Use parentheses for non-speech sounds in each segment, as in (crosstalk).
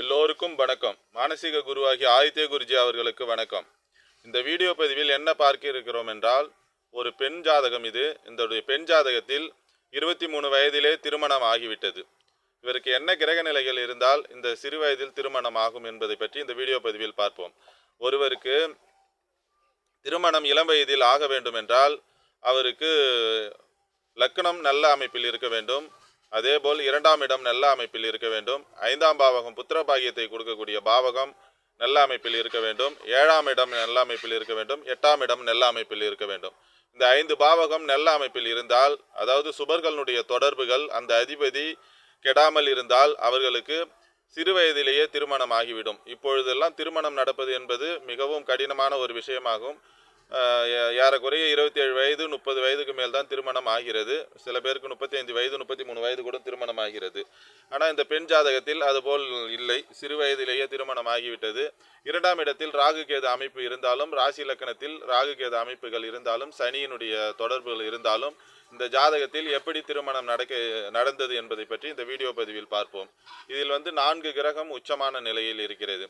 எல்லோருக்கும் வணக்கம். மானசீக குருவாகி ஆதித்ய குருஜி அவர்களுக்கு வணக்கம். இந்த வீடியோ பதிவில் என்ன பார்க்க இருக்கிறோம் என்றால் ஒரு பெண் ஜாதகம் இது. இந்த பெண் ஜாதகத்தில் இருபத்தி மூணு வயதிலே திருமணம் ஆகிவிட்டது. இவருக்கு என்ன கிரக நிலைகள் இருந்தால் இந்த சிறு வயதில் திருமணம் ஆகும் என்பதை பற்றி இந்த வீடியோ பதிவில் பார்ப்போம். ஒருவருக்கு திருமணம் இளம் வயதில் ஆக வேண்டும் என்றால் அவருக்கு லக்னம் நல்ல அமைப்பில் இருக்க வேண்டும். அதேபோல் இரண்டாம் இடம் நல்ல அமைப்பில் இருக்க வேண்டும். ஐந்தாம் பாவகம் புத்திர பாகியத்தை கொடுக்கக்கூடிய பாவகம் நல்ல அமைப்பில் இருக்க வேண்டும். ஏழாம் இடம் நல்ல அமைப்பில் இருக்க வேண்டும். எட்டாம் இடம் நல்ல அமைப்பில் இருக்க வேண்டும். இந்த ஐந்து பாவகம் நல்ல அமைப்பில் இருந்தால் அதாவது சுபர்களுடைய தொடர்புகள் அந்த அதிபதி கெடாமல் இருந்தால் அவர்களுக்கு சிறு வயதிலேயே திருமணம் ஆகிவிடும் இப்பொழுதெல்லாம் திருமணம் நடப்பது என்பது மிகவும் கடினமான ஒரு விஷயமாகும். ஏறக்குறைய இருபத்தி ஏழு வயது முப்பது வயதுக்கு மேல் தான் திருமணம் ஆகிறது. சில பேருக்கு முப்பத்தி ஐந்து வயது முப்பத்தி மூணு வயது கூட திருமணம் ஆகிறது. ஆனால் இந்த பெண் ஜாதகத்தில் அதுபோல் இல்லை. சிறு வயதிலேயே திருமணம் ஆகிவிட்டது. இரண்டாம் இடத்தில் ராகு கேது அமைப்பு இருந்தாலும் ராசி லக்கணத்தில் ராகு கேது அமைப்புகள் இருந்தாலும் சனியினுடைய தொடர்புகள் இருந்தாலும் இந்த ஜாதகத்தில் எப்படி திருமணம் நடக்க நடந்தது என்பதை பற்றி இந்த வீடியோ பதிவில் பார்ப்போம். இதில் வந்து நான்கு கிரகம் உச்சமான நிலையில் இருக்கிறது.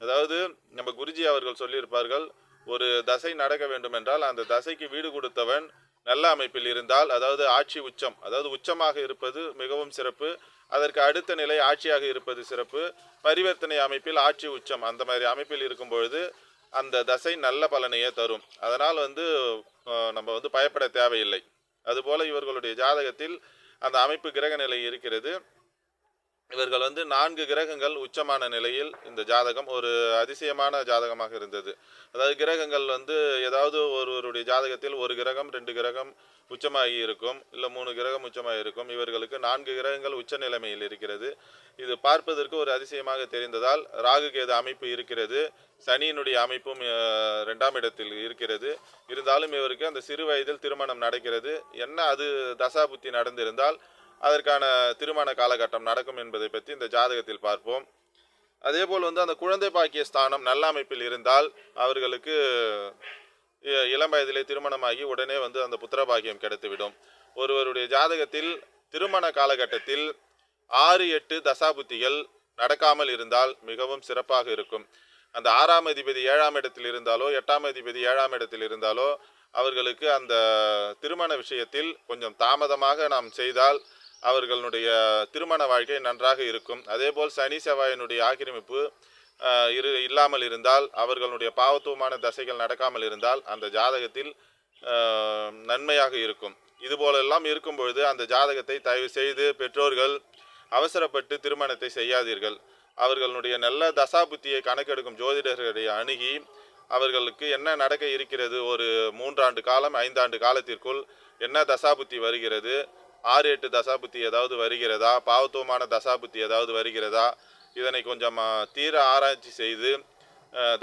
அதாவது நம்ம குருஜி அவர்கள் சொல்லியிருப்பார்கள் ஒரு தசை நடக்க வேண்டும் என்றால் அந்த தசைக்கு வீடு கொடுத்தவன் நல்ல அமைப்பில் இருந்தால் அதாவது ஆட்சி உச்சம் அதாவது உச்சமாக இருப்பது மிகவும் சிறப்பு அதற்கு அடுத்த நிலை ஆட்சியாக இருப்பது சிறப்பு பரிவர்த்தனை அமைப்பில் ஆட்சி உச்சம் அந்த மாதிரி அமைப்பில் இருக்கும் பொழுது அந்த தசை நல்ல பலனையே தரும். அதனால் வந்து நம்ம வந்து பயப்பட தேவையில்லை. அதுபோல இவர்களுடைய ஜாதகத்தில் அந்த அமைப்பு கிரக நிலை இருக்கிறது. இவர்கள் வந்து நான்கு கிரகங்கள் உச்சமான நிலையில் இந்த ஜாதகம் ஒரு அதிசயமான ஜாதகமாக இருந்தது. அதாவது கிரகங்கள் வந்து ஏதாவது ஒருவருடைய ஜாதகத்தில் ஒரு கிரகம் ரெண்டு கிரகம் உச்சமாகி இருக்கும் இல்லை மூணு கிரகம் உச்சமாகி இருக்கும். இவர்களுக்கு நான்கு கிரகங்கள் உச்ச நிலைமையில் இருக்கிறது. இது பார்ப்பதற்கு ஒரு அதிசயமாக தெரிந்ததால் ராகு கேது அமைப்பு இருக்கிறது. சனியினுடைய அமைப்பும் ரெண்டாம் இடத்தில் இருக்கிறது. இருந்தாலும் இவருக்கு அந்த சிறு வயதில் திருமணம் நடக்கிறது. என்ன அது தசாபுத்தி நடந்திருந்தால் அதற்கான திருமண காலகட்டம் நடக்கும் என்பதை பற்றி இந்த ஜாதகத்தில் பார்ப்போம். அதேபோல் வந்து அந்த குழந்தை பாக்கிய ஸ்தானம் நல்ல அமைப்பில் இருந்தால் அவர்களுக்கு இளம் வயதிலே திருமணமாகி உடனே வந்து அந்த புத்திர பாக்கியம் கிடைத்துவிடும். ஒருவருடைய ஜாதகத்தில் திருமண காலகட்டத்தில் ஆறு எட்டு தசாபுத்திகள் நடக்காமல் இருந்தால் மிகவும் சிறப்பாக இருக்கும். அந்த ஆறாம் அதிபதி ஏழாம் இடத்தில் இருந்தாலோ எட்டாம் அதிபதி ஏழாம் இடத்தில் இருந்தாலோ அவர்களுக்கு அந்த திருமண விஷயத்தில் கொஞ்சம் தாமதமாக நாம் செய்தால் அவர்களுடைய திருமண வாழ்க்கை நன்றாக இருக்கும். அதேபோல் சனி செவ்வாயினுடைய ஆக்கிரமிப்பு இரு இல்லாமல் இருந்தால் அவர்களுடைய பாவத்துவமான தசைகள் நடக்காமல் இருந்தால் அந்த ஜாதகத்தில் நன்மையாக இருக்கும். இதுபோலெல்லாம் இருக்கும் பொழுது அந்த ஜாதகத்தை தயவு செய்து பெற்றோர்கள் அவசரப்பட்டு திருமணத்தை செய்யாதீர்கள். அவர்களுடைய நல்ல தசாபுத்தியை கணக்கெடுக்கும் ஜோதிடர்களை அணுகி அவர்களுக்கு என்ன நடக்க இருக்கிறது? ஒரு மூன்றாண்டு காலம் ஐந்தாண்டு காலத்திற்குள் என்ன தசாபுத்தி வருகிறது? ஆறு எட்டு தசாபுத்தி ஏதாவது வருகிறதா? பாவத்துவமான தசாபுத்தி ஏதாவது வருகிறதா? இதனை கொஞ்சம் தீர ஆராய்ச்சி செய்து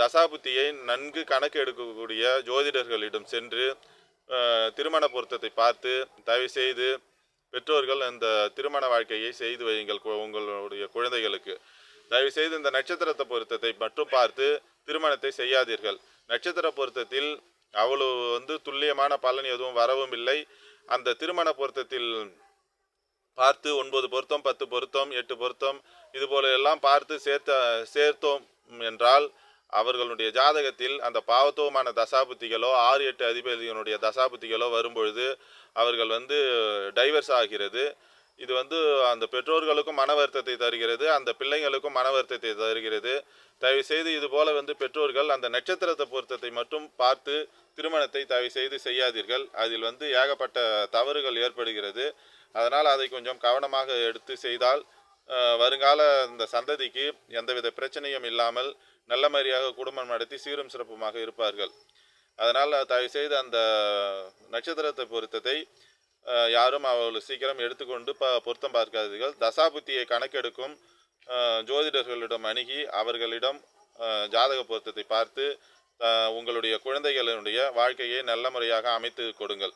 தசாபுத்தியை நன்கு கணக்கு எடுக்கக்கூடிய ஜோதிடர்களிடம் சென்று திருமண பொருத்தத்தை பார்த்து தயவு செய்து பெற்றோர்கள் அந்த திருமண வாழ்க்கையை செய்து வையுங்கள் உங்களுடைய குழந்தைகளுக்கு. தயவு செய்து இந்த நட்சத்திரத்தை பொருத்தத்தை மட்டும் பார்த்து திருமணத்தை செய்யாதீர்கள். நட்சத்திர பொருத்தத்தில் அவ்வளவு வந்து துல்லியமான பலன் எதுவும் வரவும் இல்லை. அந்த திருமண பொருத்தத்தில் பார்த்து ஒன்பது பொருத்தம் பத்து பொருத்தம் எட்டு பொருத்தம் இது போல எல்லாம் பார்த்து சேர்த்த சேர்த்தோம் என்றால் அவர்களுடைய ஜாதகத்தில் அந்த பாவத்துவமான தசாபுத்திகளோ ஆறு எட்டு அதிபதிகளுடைய தசாபுத்திகளோ வரும்பொழுது அவர்கள் வந்து டைவர்ஸ் ஆகிறது. இது வந்து அந்த பெற்றோர்களுக்கும் மன வருத்தத்தை தருகிறது அந்த பிள்ளைங்களுக்கும் மன வருத்தத்தை தருகிறது. தயவு செய்து இது போல வந்து பெற்றோர்கள் அந்த நட்சத்திரத்தை பொருத்தத்தை மட்டும் பார்த்து திருமணத்தை தயவு செய்து செய்யாதீர்கள். அதில் வந்து ஏகப்பட்ட தவறுகள் ஏற்படுகிறது. அதனால் அதை கொஞ்சம் கவனமாக எடுத்து செய்தால் வருங்கால இந்த சந்ததிக்கு எந்தவித பிரச்சனையும் இல்லாமல் நல்ல மாதிரியாக குடும்பம் நடத்தி சீரும் சிறப்புமாக இருப்பார்கள். அதனால் தயவு செய்து அந்த நட்சத்திரத்தை பொருத்தத்தை யாரும் அவ்வளவு சீக்கிரம் எடுத்துக்கொண்டு ப பொருத்தம் பார்க்காதீர்கள். தசாபுத்தியை கணக்கெடுக்கும் ஜோதிடர்களிடம் அணுகி அவர்களிடம் ஜாதக பொருத்தத்தை பார்த்து உங்களுடைய குழந்தைகளுடைய வாழ்க்கையை நல்ல முறையாக அமைத்து கொடுங்கள்.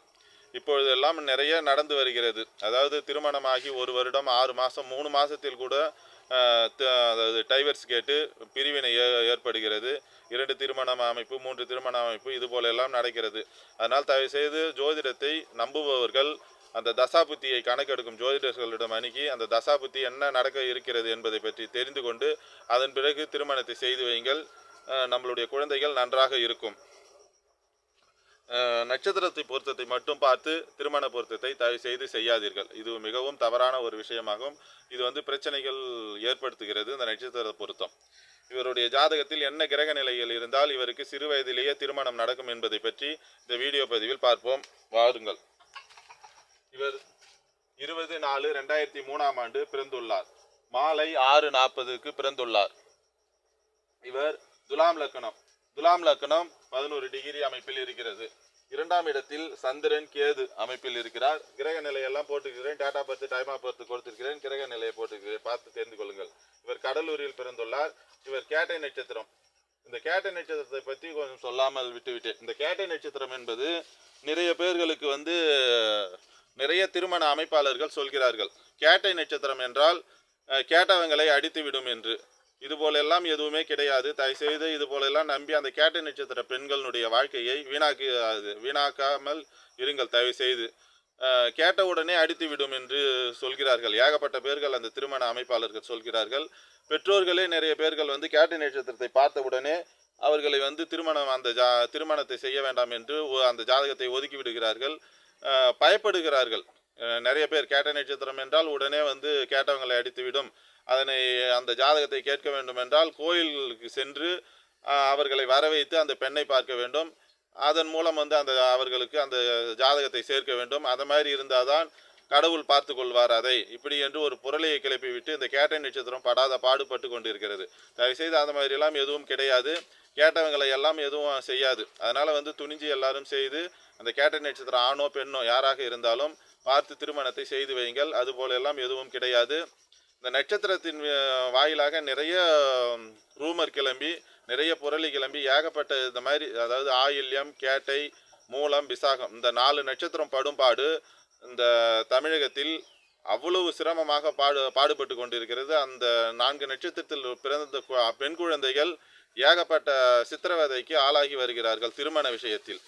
இப்பொழுதெல்லாம் நிறைய நடந்து வருகிறது. அதாவது திருமணமாகி ஒரு வருடம் ஆறு மாதம் மூணு மாதத்தில் கூட அதாவது டைவர்ஸ் கேட்டு பிரிவினை ஏ- ஏற்படுகிறது. இரண்டு திருமண அமைப்பு மூன்று திருமண அமைப்பு இது போலெல்லாம் நடக்கிறது. அதனால் தயவு செய்து ஜோதிடத்தை நம்புபவர்கள் அந்த தசாபுத்தியை கணக்கெடுக்கும் ஜோதிடர்களிடம் அணுகி அந்த தசாபுத்தி என்ன நடக்க இருக்கிறது என்பதை பற்றி தெரிந்து கொண்டு அதன் பிறகு திருமணத்தை செய்து வையுங்கள் நம்மளுடைய குழந்தைகள் நன்றாக இருக்கும். நட்சத்திரத்தை பொருத்தத்தை மட்டும் பார்த்து திருமண பொருத்தத்தை தயவு செய்து செய்யாதீர்கள். இது மிகவும் தவறான ஒரு விஷயமாகும். இது வந்து பிரச்சனைகள் ஏற்படுத்துகிறது இந்த நட்சத்திர பொருத்தம். இவருடைய ஜாதகத்தில் என்ன கிரக நிலையில் இருந்தால் இவருக்கு சிறு வயதிலேயே திருமணம் நடக்கும் என்பதை பற்றி இந்த வீடியோ பதிவில் பார்ப்போம். வாருங்கள். இவர் இருபது நாலு ரெண்டாயிரத்தி மூணாம் ஆண்டு பிறந்துள்ளார். மாலை ஆறு நாற்பதுக்கு பிறந்துள்ளார். இவர் துலாம் லக்னம் துலாம் லக்னம் பதினோரு டிகிரி அமைப்பில் இருக்கிறது. இரண்டாம் இடத்தில் சந்திரன் கேது அமைப்பில் இருக்கிறார். கிரக நிலையெல்லாம் போட்டுக்கிறேன். டேட்டா பர்த் டைமா ஆஃப் பர்த் கொடுத்திருக்கிறேன். கிரக நிலையை போட்டுக்கிறேன். பார்த்து தெரிந்து கொள்ளுங்கள். இவர் கடலூரில் பிறந்துள்ளார். இவர் கேட்டை நட்சத்திரம். இந்த கேட்டை நட்சத்திரத்தை பற்றி கொஞ்சம் சொல்லாமல் விட்டுவிட்டேன். இந்த கேட்டை நட்சத்திரம் என்பது நிறைய பேர்களுக்கு வந்து நிறைய திருமண அமைப்பாளர்கள் சொல்கிறார்கள். கேட்டை நட்சத்திரம் என்றால் கேட்டவங்களை அடித்து விடும் என்று. இது போலெல்லாம் எதுவுமே கிடையாது. தயவுசெய்து இது போலெல்லாம் நம்பி அந்த கேட்டை நட்சத்திர பெண்களுடைய வாழ்க்கையை வீணாக்கி வீணாக்காமல் இருங்கள். தயவு செய்து கேட்ட உடனே அடித்து விடும் என்று சொல்கிறார்கள். ஏகப்பட்ட பேர்கள் அந்த திருமண அமைப்பாளர்கள் சொல்கிறார்கள். பெற்றோர்களே நிறைய பேர்கள் வந்து கேட்டை நட்சத்திரத்தை பார்த்த உடனே அவர்களை வந்து திருமணம் அந்த ஜா திருமணத்தை செய்ய வேண்டாம் என்று அந்த ஜாதகத்தை ஒதுக்கி விடுகிறார்கள். பயப்படுகிறார்கள். நிறைய பேர் கேட்ட நட்சத்திரம் என்றால் உடனே வந்து கேட்டவங்களை அடித்துவிடும் அதனை அந்த ஜாதகத்தை கேட்க வேண்டும் என்றால் கோயிலுக்கு சென்று அவர்களை வர வைத்து அந்த பெண்ணை பார்க்க வேண்டும். அதன் மூலம் வந்து அந்த அவர்களுக்கு அந்த ஜாதகத்தை சேர்க்க வேண்டும். அது மாதிரி இருந்தால் தான் கடவுள் பார்த்து கொள்வார் அதை. இப்படி என்று ஒரு புரளையை கிளப்பி விட்டு இந்த கேட்டை நட்சத்திரம் படாத பாடுபட்டு கொண்டிருக்கிறது. தயவுசெய்து அந்த மாதிரிலாம் எதுவும் கிடையாது. கேட்டவங்களை எல்லாம் எதுவும் செய்யாது. அதனால் வந்து துணிஞ்சு எல்லாரும் செய்து அந்த கேட்டை நட்சத்திரம் ஆணோ பெண்ணோ யாராக இருந்தாலும் பார்த்து திருமணத்தை செய்து வையுங்கள். அதுபோல எல்லாம் எதுவும் கிடையாது. இந்த நட்சத்திரத்தின் வாயிலாக நிறைய ரூமர் கிளம்பி நிறைய புரளி கிளம்பி ஏகப்பட்ட இந்த மாதிரி அதாவது ஆயில்யம் கேட்டை மூலம் விசாகம் இந்த நாலு நட்சத்திரம் படும்பாடு இந்த தமிழகத்தில் அவ்வளவு சிரமமாக பாடு பாடுபட்டு கொண்டிருக்கிறது. அந்த நான்கு நட்சத்திரத்தில் பிறந்த கு- பெண் குழந்தைகள் ஏகப்பட்ட சித்திரவதைக்கு ஆளாகி வருகிறார்கள் திருமண விஷயத்தில்.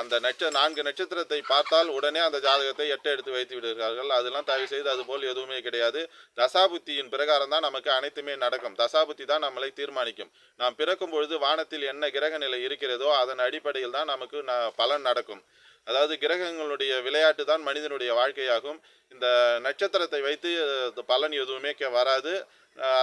அந்த நட்ச நான்கு நட்சத்திரத்தை பார்த்தால் உடனே அந்த ஜாதகத்தை எட்ட எடுத்து வைத்து விடுகிறார்கள். அதெல்லாம் தயவு செய்து அதுபோல் எதுவுமே கிடையாது. தசாபுத்தியின் பிரகாரம் தான் நமக்கு அனைத்துமே நடக்கும். தசாபுத்தி தான் நம்மளை தீர்மானிக்கும். நாம் பிறக்கும் பொழுது வானத்தில் என்ன கிரக நிலை இருக்கிறதோ அதன் அடிப்படையில் தான் நமக்கு ந பலன் நடக்கும். அதாவது கிரகங்களுடைய விளையாட்டு தான் மனிதனுடைய வாழ்க்கையாகும். இந்த நட்சத்திரத்தை வைத்து பலன் எதுவுமே வராது.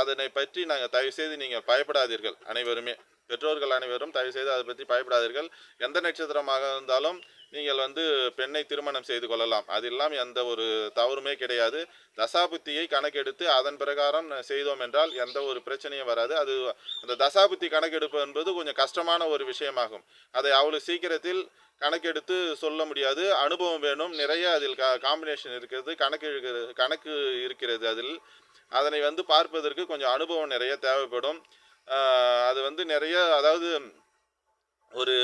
அதனை பற்றி நாங்கள் தயவு செய்து நீங்கள் பயப்படாதீர்கள் அனைவருமே. பெற்றோர்கள் அனைவரும் தயவு செய்து அதை பற்றி பயப்படாதீர்கள். எந்த நட்சத்திரமாக இருந்தாலும் நீங்கள் வந்து பெண்ணை திருமணம் செய்து கொள்ளலாம். அதெல்லாம் எந்த ஒரு தவறுமே கிடையாது. தசாபுத்தியை கணக்கெடுத்து அதன் பிரகாரம் செய்தோம் என்றால் எந்த ஒரு பிரச்சனையும் வராது. அது அந்த தசாபுத்தி கணக்கெடுப்பு என்பது கொஞ்சம் கஷ்டமான ஒரு விஷயமாகும். அதை அவ்வளோ சீக்கிரத்தில் கணக்கெடுத்து சொல்ல முடியாது. அனுபவம் வேணும். நிறைய அதில் கா காம்பினேஷன் இருக்கிறது. கணக்கு கணக்கு இருக்கிறது அதில். அதனை வந்து பார்ப்பதற்கு கொஞ்சம் அனுபவம் நிறைய தேவைப்படும். அது வந்து நிறைய அதாவது ஒரு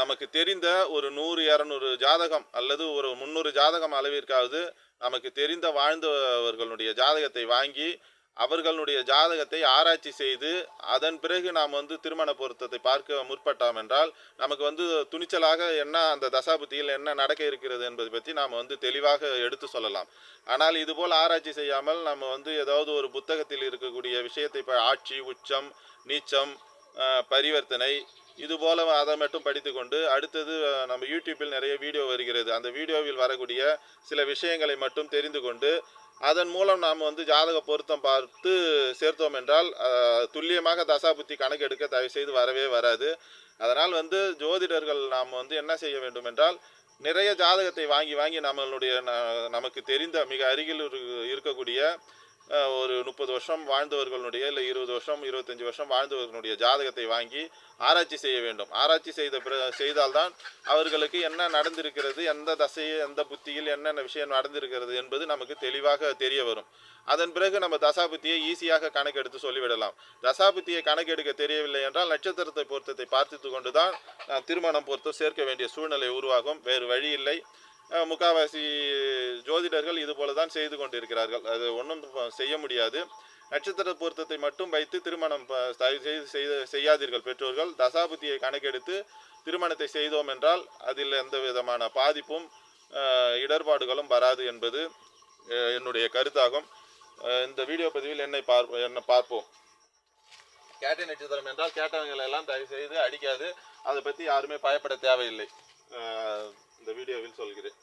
நமக்கு தெரிந்த ஒரு நூறு இரநூறு ஜாதகம் அல்லது ஒரு முந்நூறு ஜாதகம் அளவிற்காவது நமக்கு தெரிந்த வாழ்ந்தவர்களுடைய ஜாதகத்தை வாங்கி அவர்களுடைய ஜாதகத்தை ஆராய்ச்சி செய்து அதன் பிறகு நாம் வந்து திருமண பொருத்தத்தை பார்க்க முற்பட்டோம் என்றால் நமக்கு வந்து துணிச்சலாக என்ன அந்த தசாபுத்தியில் என்ன நடக்க இருக்கிறது என்பதை பற்றி நாம் வந்து தெளிவாக எடுத்து சொல்லலாம். ஆனால் இதுபோல் ஆராய்ச்சி செய்யாமல் நம்ம வந்து ஏதாவது ஒரு புத்தகத்தில் இருக்கக்கூடிய விஷயத்தை இப்போ ஆட்சி உச்சம் நீச்சம் பரிவர்த்தனை இதுபோல அதை மட்டும் படித்துக்கொண்டு அடுத்தது நம்ம யூடியூப்பில் நிறைய வீடியோ வருகிறது. அந்த வீடியோவில் வரக்கூடிய சில விஷயங்களை மட்டும் தெரிந்து கொண்டு அதன் மூலம் நாம் வந்து ஜாதக பொருத்தம் பார்த்து சேர்த்தோம் என்றால் துல்லியமாக தசாபுத்தி கணக்கெடுக்க தயவு செய்து வரவே வராது. அதனால் வந்து ஜோதிடர்கள் நாம் வந்து என்ன செய்ய வேண்டும் என்றால் நிறைய ஜாதகத்தை வாங்கி வாங்கி நம்மளுடைய ந- நமக்கு தெரிந்த மிக அருகில் இருக்கக்கூடிய ஒரு முப்பது வருஷம் வாழ்ந்தவர்களுடைய இல்லை இருபது வருஷம் இருபத்தஞ்சி வருஷம் வாழ்ந்தவர்களுடைய ஜாதகத்தை வாங்கி ஆராய்ச்சி செய்ய வேண்டும். ஆராய்ச்சி செய்த பிற செய்தால்தான் அவர்களுக்கு என்ன நடந்திருக்கிறது எந்த தசையில் எந்த புத்தியில் என்னென்ன விஷயம் நடந்திருக்கிறது என்பது நமக்கு தெளிவாக தெரிய வரும். அதன் பிறகு நம்ம தசாபுத்தியை ஈஸியாக கணக்கெடுத்து சொல்லிவிடலாம். தசாபுத்தியை கணக்கெடுக்க தெரியவில்லை என்றால் நட்சத்திரத்தை பொருத்தத்தை பார்த்து கொண்டு தான் திருமணம் பொறுத்து சேர்க்க வேண்டிய சூழ்நிலை உருவாகும். வேறு வழி இல்லை. முக்காவாசி ஜோதிடர்கள் இது போல தான் செய்து கொண்டிருக்கிறார்கள். அது ஒன்றும் செய்ய முடியாது. நட்சத்திர பொருத்தத்தை மட்டும் வைத்து திருமணம் ப- தயவு செய்து செய்த செய்யாதீர்கள் பெற்றோர்கள். தசாபுத்தியை கணக்கெடுத்து திருமணத்தை செய்தோம் என்றால் அதில் எந்த விதமான பாதிப்பும் இடர்பாடுகளும் வராது என்பது என்னுடைய கருத்தாகும். இந்த வீடியோ பதிவில் என்னை பார்ப்போம் என்ன பார்ப்போம். கேட்ட நட்சத்திரம் என்றால் கேட்டவங்களை எல்லாம் தயவு செய்து அடிக்காது. அதை பற்றி யாருமே பயப்பட தேவையில்லை. இந்த வீடியோவில் சொல்கிறேன்.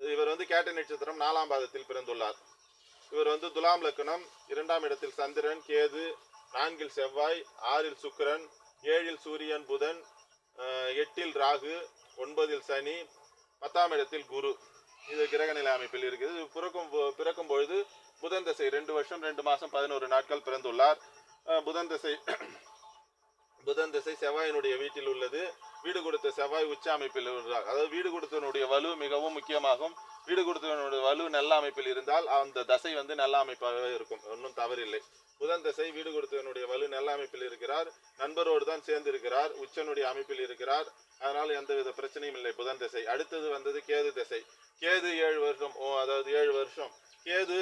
இவர் வந்து கேட்டை நட்சத்திரம் நாலாம் பாதத்தில் பிறந்துள்ளார். இவர் வந்து துலாம் லக்னம் இரண்டாம் இடத்தில் சந்திரன் கேது நான்கில் செவ்வாய் ஆறில் சுக்கிரன் ஏழில் சூரியன் புதன் எட்டில் ராகு ஒன்பதில் சனி பத்தாம் இடத்தில் குரு. இது கிரகநிலை அமைப்பில் இருக்குது. இது பிறக்கும் பிறக்கும் பொழுது புதன் தசை ரெண்டு வருஷம் ரெண்டு மாதம் பதினோரு நாட்கள் பிறந்துள்ளார். புதன் தசை புதன் திசை செவ்வாயினுடைய வீட்டில் உள்ளது. வீடு கொடுத்த செவ்வாய் உச்ச அமைப்பில் இருந்தார். அதாவது வீடு கொடுத்தவனுடைய வலு மிகவும் முக்கியமாகும். வீடு கொடுத்தவனுடைய வலு நல்ல அமைப்பில் இருந்தால் அந்த தசை வந்து நல்ல அமைப்பாகவே இருக்கும். ஒன்றும் தவறில்லை. புதன் தசை வீடு கொடுத்தவனுடைய வலு நல்ல அமைப்பில் இருக்கிறார். நண்பரோடு தான் சேர்ந்து இருக்கிறார் உச்சனுடைய அமைப்பில் இருக்கிறார். அதனால் எந்தவித பிரச்சனையும் இல்லை. புதன் திசை. அடுத்தது வந்தது கேது திசை. கேது ஏழு வருஷம். ஓ அதாவது ஏழு வருஷம். கேது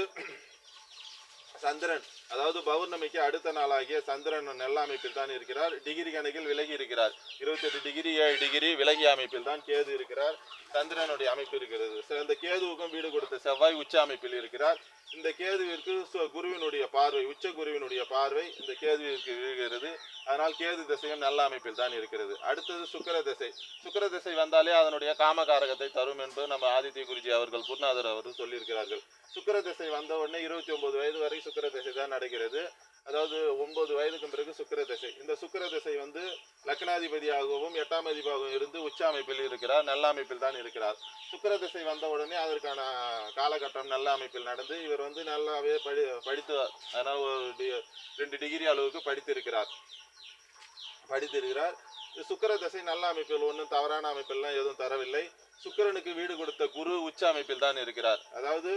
சந்திரன் அதாவது பௌர்ணமிக்கு அடுத்த நாளாகிய சந்திரன் நல்ல அமைப்பில் தான் இருக்கிறார். டிகிரி கணக்கில் விலகி இருக்கிறார். இருபத்தி எட்டு டிகிரி ஏழு டிகிரி விலகிய அமைப்பில் தான் கேது இருக்கிறார். சந்திரனுடைய அமைப்பு இருக்கிறது. சிறந்த இந்த கேதுவுக்கும் வீடு கொடுத்த செவ்வாய் உச்ச அமைப்பில் இருக்கிறார். இந்த கேதுவிற்கு குருவினுடைய பார்வை உச்ச குருவினுடைய பார்வை இந்த கேதுவிற்கு விழுகிறது. அதனால் கேது திசையும் நல்ல அமைப்பில் தான் இருக்கிறது. அடுத்தது சுக்கிர திசை. சுக்கர திசை வந்தாலே அதனுடைய காமகாரகத்தை தரும் என்பது நம்ம ஆதித்ய குருஜி அவர்கள் குருநாதர் அவர்கள் சொல்லியிருக்கிறார்கள். சுக்கர திசை வந்த உடனே இருபத்தி ஒன்பது வயது வரை சுக்கர திசை தான் நடக்கிறது. அதாவது ஒன்பது வயதுக்கு பிறகு சுக்கர திசை இந்த சுக்கர திசை வந்து லக்னாதிபதியாகவும் எட்டாம் அதிபாகவும் இருந்து உச்ச அமைப்பில் இருக்கிறார் நல்ல அமைப்பில் தான் இருக்கிறார். சுக்கர திசை வந்த உடனே அதற்கான காலகட்டம் நல்ல அமைப்பில் நடந்து இவர் வந்து நல்லாவே படி படித்து அதாவது ஒரு டி- ரெண்டு டிகிரி அளவுக்கு படித்திருக்கிறார். படித்திருக்கிறார். சுக்கர தசை நல்ல அமைப்பில் ஒன்றும் தவறான அமைப்பெல்லாம் எதுவும் தரவில்லை. சுக்கிரனுக்கு வீடு கொடுத்த குரு உச்ச அமைப்பில் தான் இருக்கிறார். அதாவது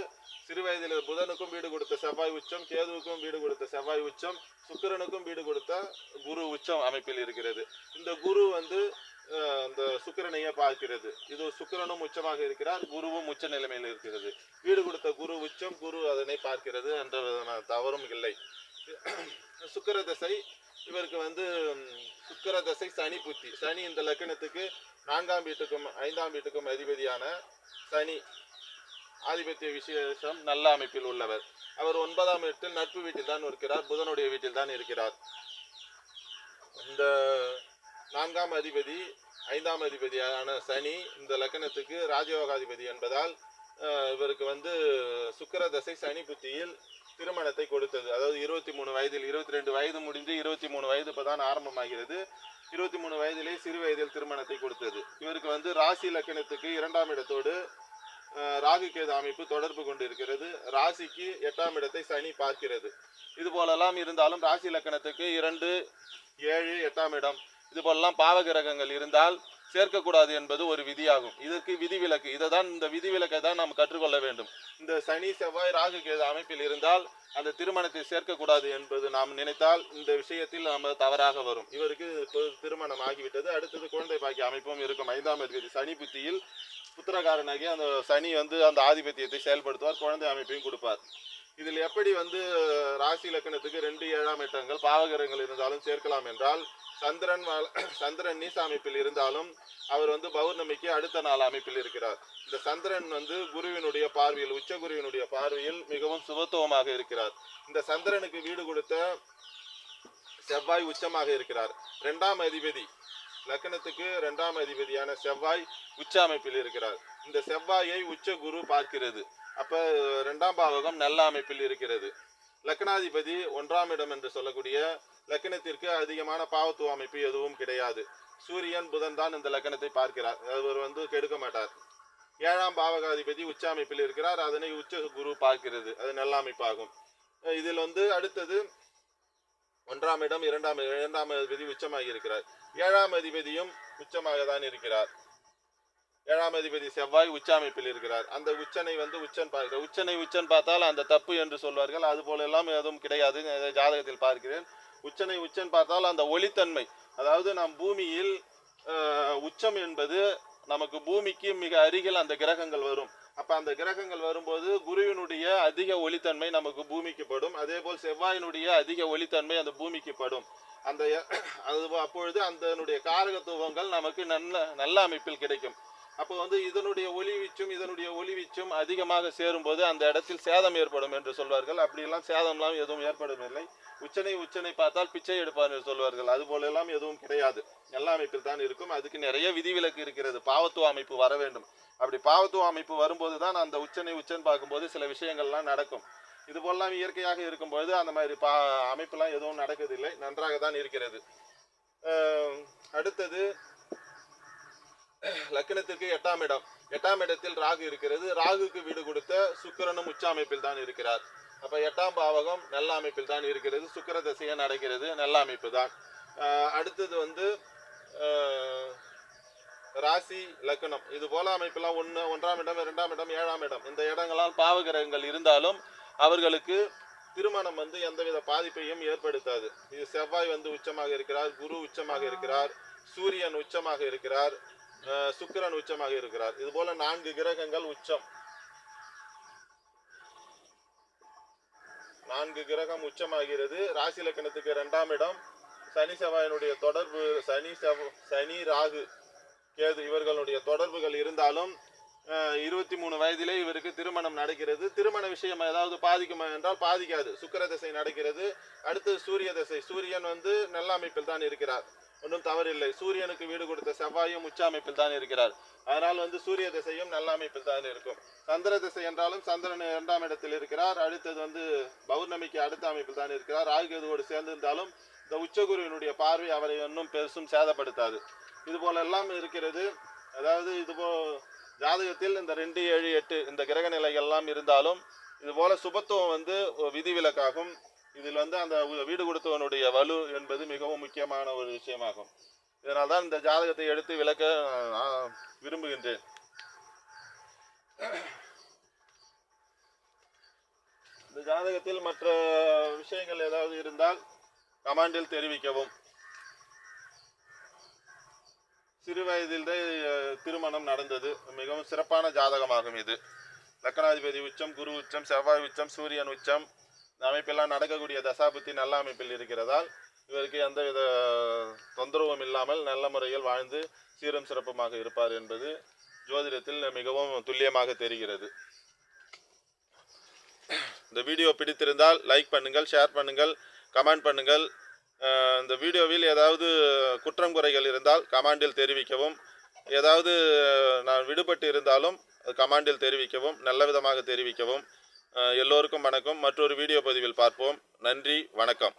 சிறு வயதில் புதனுக்கும் வீடு கொடுத்த செவ்வாய் உச்சம் கேதுவுக்கும் வீடு கொடுத்த செவ்வாய் உச்சம் சுக்கிரனுக்கும் வீடு கொடுத்த குரு உச்சம் அமைப்பில் இருக்கிறது. இந்த குரு வந்து அந்த சுக்கிரனையே பார்க்கிறது. இது சுக்கிரனும் உச்சமாக இருக்கிறார் குருவும் உச்ச நிலைமையில் இருக்கிறது. வீடு கொடுத்த குரு உச்சம் குரு அதனை பார்க்கிறது என்ற தவறும் இல்லை. சுக்கர தசை இவருக்கு வந்து சுக்கர சுக்கிர தசை சனி புத்தி. சனி இந்த லக்கணத்துக்கு நான்காம் வீட்டுக்கும் ஐந்தாம் வீட்டுக்கும் அதிபதியான சனி ஆதிபத்திய விசேஷம் நல்ல அமைப்பில் உள்ளவர். அவர் ஒன்பதாம் வீட்டில் நட்பு வீட்டில் தான் இருக்கிறார் புதனுடைய வீட்டில் தான் இருக்கிறார். இந்த நான்காம் அதிபதி ஐந்தாம் அதிபதியான சனி இந்த லக்கணத்துக்கு ராஜயோகாதிபதி என்பதால் இவருக்கு வந்து சுக்கிர தசை சனி புத்தியில் திருமணத்தை கொடுத்தது. அதாவது இருபத்தி மூணு வயதில் இருபத்தி ரெண்டு வயது முடிஞ்சு இருபத்தி மூணு வயது இப்பதான் ஆரம்பமாகிறது. இருபத்தி மூணு வயதிலே சிறு வயதில் திருமணத்தை கொடுத்தது. இவருக்கு வந்து ராசி லக்கணத்துக்கு இரண்டாம் இடத்தோடு ராகு கேது அமைப்பு தொடர்பு கொண்டிருக்கிறது. ராசிக்கு எட்டாம் இடத்தை சனி பார்க்கிறது. இது போலெல்லாம் இருந்தாலும் ராசி லக்கணத்துக்கு இரண்டு ஏழு எட்டாம் இடம். இது போலெல்லாம் பாவ கிரகங்கள் இருந்தால் சேர்க்கக்கூடாது என்பது ஒரு விதியாகும். இதற்கு விதிவிலக்கு. இதை தான் இந்த விதிவிலக்கை தான் நாம் கற்றுக்கொள்ள வேண்டும். இந்த சனி செவ்வாய் ராகு கேது அமைப்பில் இருந்தால் அந்த திருமணத்தை சேர்க்கக்கூடாது என்பது நாம் நினைத்தால் இந்த விஷயத்தில் நாம் தவறாக வரும். இவருக்கு திருமணம் ஆகிவிட்டது. அடுத்தது குழந்தை பாக்கிய அமைப்பும் இருக்கும். ஐந்தாம் அதிபதி சனி புத்தியில் புத்திரகாரனாகி அந்த சனி வந்து அந்த ஆதிபத்தியத்தை செயல்படுத்துவார். குழந்தை அமைப்பையும் கொடுப்பார். இதில் எப்படி வந்து ராசி லக்கணத்துக்கு ரெண்டு ஏழாம் இடங்கள் பாவகரங்கள் இருந்தாலும் சேர்க்கலாம் என்றால் சந்திரன் வ- (clears throat) சந்திரன் நீச அமைப்பில் இருந்தாலும் அவர் வந்து பௌர்ணமிக்கு அடுத்த நாள் அமைப்பில் இருக்கிறார். இந்த சந்திரன் வந்து குருவினுடைய பார்வையில் உச்ச குருவினுடைய பார்வையில் மிகவும் சுபத்துவமாக இருக்கிறார். இந்த சந்திரனுக்கு வீடு கொடுத்த செவ்வாய் உச்சமாக இருக்கிறார். இரண்டாம் அதிபதி லக்கணத்துக்கு இரண்டாம் அதிபதியான செவ்வாய் உச்ச அமைப்பில் இருக்கிறார். இந்த செவ்வாயை உச்ச குரு பார்க்கிறது. அப்போ ரெண்டாம் பாவகம் நல்ல அமைப்பில் இருக்கிறது. லக்னாதிபதி ஒன்றாம் இடம் என்று சொல்லக்கூடிய லக்கணத்திற்கு அதிகமான பாவத்துவ அமைப்பு எதுவும் கிடையாது. சூரியன் புதன் தான் இந்த லக்கணத்தை பார்க்கிறார். அவர் வந்து கெடுக்க மாட்டார். ஏழாம் பாவகாதிபதி உச்ச அமைப்பில் இருக்கிறார். அதனை உச்ச குரு பார்க்கிறது. அது நல்ல அமைப்பாகும். இதில் வந்து அடுத்தது ஒன்றாம் இடம் இரண்டாம் இரண்டாம் அதிபதி உச்சமாகி இருக்கிறார். ஏழாம் அதிபதியும் உச்சமாக தான் இருக்கிறார். ஏழாம் அதிபதி செவ்வாய் உச்ச அமைப்பில் இருக்கிறார். அந்த உச்சனை வந்து உச்சன் பார்க்கிறார் உச்சனை உச்சன் பார்த்தால் அந்த தப்பு என்று சொல்வார்கள். அது போல எல்லாம் எதுவும் கிடையாது. ஜாதகத்தில் பார்க்கிறேன். உச்சனை உச்சன் பார்த்தால் அந்த ஒளித்தன்மை அதாவது நம் பூமியில் உச்சம் என்பது நமக்கு பூமிக்கு மிக அருகில் அந்த கிரகங்கள் வரும். அப்போ அந்த கிரகங்கள் வரும்போது குருவினுடைய அதிக ஒளித்தன்மை நமக்கு பூமிக்கு படும். அதே போல் செவ்வாயினுடைய அதிக ஒளித்தன்மை அந்த பூமிக்கு படும். அந்த அது அப்பொழுது அதனுடைய காரகத்துவங்கள் நமக்கு நல்ல நல்ல அமைப்பில் கிடைக்கும். அப்போ வந்து இதனுடைய ஒளி வீச்சும் இதனுடைய ஒளிவீச்சும் அதிகமாக சேரும்போது அந்த இடத்தில் சேதம் ஏற்படும் என்று சொல்வார்கள். அப்படியெல்லாம் சேதம்லாம் எதுவும் ஏற்படவில்லை. உச்சனை உச்சனை பார்த்தால் பிச்சை எடுப்பார் என்று சொல்வார்கள். அது போலெல்லாம் எதுவும் கிடையாது. எல்லா அமைப்பில் தான் இருக்கும். அதுக்கு நிறைய விதிவிலக்கு இருக்கிறது. பாவத்துவ அமைப்பு வர வேண்டும். அப்படி பாவத்துவ அமைப்பு வரும்போது தான் அந்த உச்சனை உச்சன் பார்க்கும்போது சில விஷயங்கள்லாம் நடக்கும். இது போலலாம் இயற்கையாக இருக்கும்பொழுது அந்த மாதிரி பா அமைப்பெல்லாம் எதுவும் நடக்கதில்லை. நன்றாக தான் இருக்கிறது அடுத்தது லக்னத்திற்கு எட்டாம் இடம். எட்டாம் இடத்தில் ராகு இருக்கிறது. ராகுக்கு வீடு கொடுத்த சுக்கிரனும் உச்ச அமைப்பில் தான் இருக்கிறார். அப்ப எட்டாம் பாவகம் நல்ல அமைப்பில் தான் இருக்கிறது. சுக்கிர தசையை நடக்கிறது. நல்ல அமைப்பு தான். அடுத்தது வந்து ராசி லக்னம் இது போல அமைப்பெல்லாம் ஒன்று ஒன்றாம் இடம் இரண்டாம் இடம் ஏழாம் இடம். இந்த இடங்களால் பாவகிரகங்கள் இருந்தாலும் அவர்களுக்கு திருமணம் வந்து எந்தவித பாதிப்பையும் ஏற்படுத்தாது. இது செவ்வாய் வந்து உச்சமாக இருக்கிறார் குரு உச்சமாக இருக்கிறார் சூரியன் உச்சமாக இருக்கிறார் சுக்கிரன் உச்சமாக இருக்கிறார். இது போல நான்கு கிரகங்கள் உச்சம். நான்கு கிரகம் உச்சமாகிறது. ராசி லக்கணத்துக்கு இரண்டாம் இடம். சனி செவ்வாயினுடைய தொடர்பு சனி செவ் சனி ராகு கேது இவர்களுடைய தொடர்புகள் இருந்தாலும் இருபத்தி மூணு வயதிலே இவருக்கு திருமணம் நடக்கிறது. திருமண விஷயம் ஏதாவது பாதிக்குமா என்றால் பாதிக்காது. சுக்கிர திசை நடக்கிறது. அடுத்து சூரிய திசை. சூரியன் வந்து நல்ல அமைப்பில் தான் இருக்கிறார். ஒன்றும் தவறில்லை. சூரியனுக்கு வீடு கொடுத்த செவ்வாயும் உச்ச அமைப்பில் தான் இருக்கிறார். அதனால் வந்து சூரிய திசையும் நல்ல அமைப்பில் தான் இருக்கும். சந்திர திசை என்றாலும் சந்திரன் இரண்டாம் இடத்தில் இருக்கிறார். அடுத்தது வந்து பௌர்ணமிக்கு அடுத்த அமைப்பில் தான் இருக்கிறார். ராகுகேதுவோடு சேர்ந்திருந்தாலும் இந்த உச்சகுருவினுடைய பார்வை அவரை இன்னும் பெருசும் சேதப்படுத்தாது. இது போல எல்லாம் இருக்கிறது. அதாவது இது போ ஜாதகத்தில் இந்த ரெண்டு ஏழு எட்டு இந்த கிரக நிலைகள் எல்லாம் இருந்தாலும் இது போல சுபத்துவம் வந்து விதிவிலக்காகும். இதில் வந்து அந்த வீடு கொடுத்தவனுடைய வலு என்பது மிகவும் முக்கியமான ஒரு விஷயமாகும். இதனால் தான் இந்த ஜாதகத்தை எடுத்து விளக்க விரும்புகின்றேன். இந்த ஜாதகத்தில் மற்ற விஷயங்கள் ஏதாவது இருந்தால் கமாண்டில் தெரிவிக்கவும். சிறு வயதில் திருமணம் நடந்தது. மிகவும் சிறப்பான ஜாதகமாகும் இது. லக்கணாதிபதி உச்சம் குரு உச்சம் செவ்வாய் உச்சம் சூரியன் உச்சம். அமைப்பெல்லாம் நடக்கக்கூடிய தசாபுத்தி நல்ல அமைப்பில் இருக்கிறதால் இவருக்கு எந்தவித தொந்தரவும் இல்லாமல் நல்ல முறையில் வாழ்ந்து சீரும் சிறப்புமாக இருப்பார் என்பது ஜோதிடத்தில் மிகவும் துல்லியமாக தெரிகிறது. இந்த வீடியோ பிடித்திருந்தால் லைக் பண்ணுங்கள் ஷேர் பண்ணுங்கள் கமெண்ட் பண்ணுங்கள். இந்த வீடியோவில் ஏதாவது குற்றம் குறைகள் இருந்தால் கமாண்டில் தெரிவிக்கவும். ஏதாவது நான் விடுபட்டு இருந்தாலும் கமாண்டில் தெரிவிக்கவும் நல்ல விதமாக தெரிவிக்கவும். எல்லோருக்கும் வணக்கம். மற்றொரு வீடியோ பதிவில் பார்ப்போம். நன்றி. வணக்கம்.